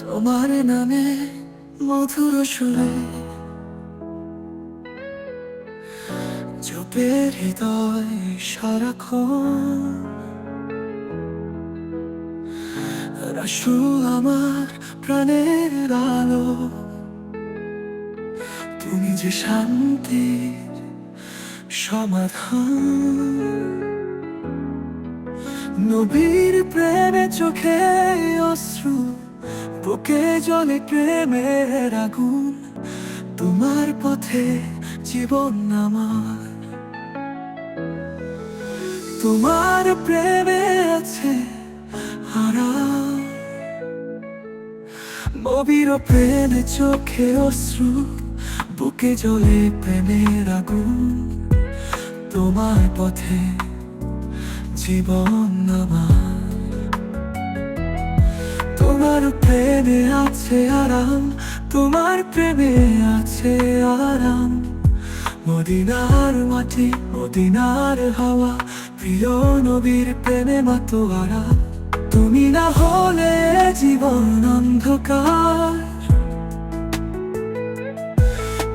তোমার নামে মধুর সুরে চোপের হৃদয় সারাক্ষণ রাসুল আমার প্রাণের আলো। তুমি যে শান্তির সমাধান, নবীর প্রেমে চোখে অশ্রু বুকে জলে প্রেমের আগুন, তোমার পথে জীবন আমার। তোমার প্রেমে আছে আরাম নবীর প্রেমে চোখে অশ্রু, বুকে জলে প্রেমের আগুন, তোমার পথে জীবন আমার। প্রেমে আছে আরাম, তোমার প্রেমে আছে আরাম। মদিনার মাটি, মদিনার হাওয়া, প্রিয় নবীর প্রেমে মাতোয়ারা। তুমি না হলে জীবন অন্ধকার।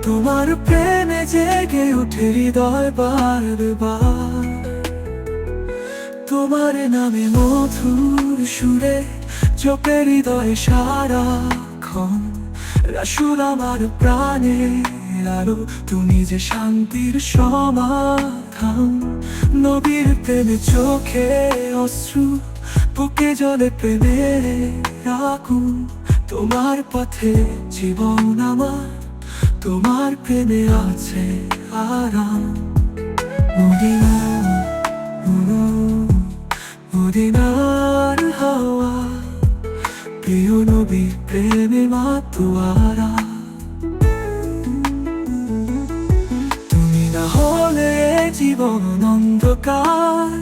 তোমার প্রেমে জেগে উঠে হৃদয় বার বার তোমার নামে মধুর সুরে সারাক্ষণ। রাসুল তুমি যে শান্তির সমাধান। নবীর চোখে অশ্রু, বুকে জলে প্রেমে রাখুন তোমার পথে জীবন আমার, তোমার প্রেমে আছে আরাম। মদিনা মদিনার নবী প্রেমে মাতোয়ারা। তুমি না হলে জীবন অন্ধকার।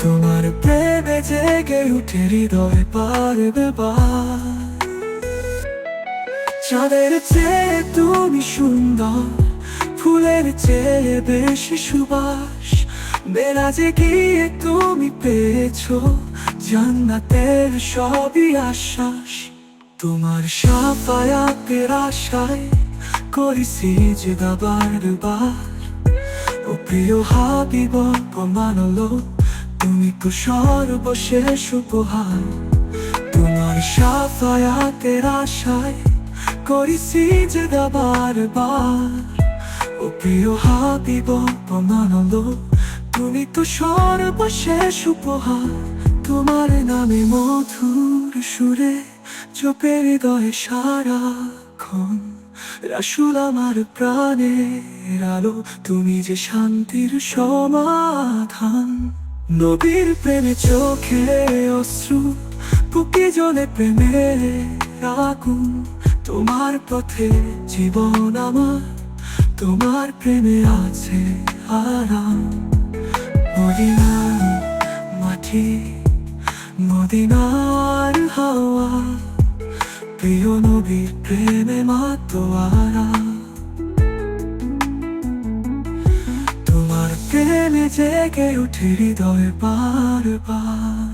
তোমার প্রেমে জেগে উঠে হৃদয় পারবে বার চাঁদের চেয়ে তুমি সুন্দর, ফুলের চেয়ে বেশি সুবাস। মেরাজে গিয়ে তুমি পেয়েছ। জান্নাতের সবই আশ্বাস, তোমার সাফায়াতের আশায় করেছি যে দাবার বার। ও প্রিয় হাবিব মানলো, তুমি তো সর্বশেষ উপহার। তোমার সাফায়াতের আশায় করেছি যে দাবার বার। ও প্রিয় হাবিব মানলো, তুমি তো সর্বশেষ উপহার। তোমার নামে মধুর সুরে চোপের হৃদয়ে সারাক্ষণ রাসুল আমার প্রাণের আলো, তুমি যে শান্তির সমাধান। নবীর প্রেমে চোখে অশ্রু, বুকে জলে প্রেমে আগুন। তোমার পথে জীবন আমার, তোমার প্রেমে আছে আরাম মদিনার মাটি মদিনার হাওয়া প্রিয় নবীর প্রেমে মাতোয়ারা তোমার প্রেমে জেগে উঠে হৃদয় বার বার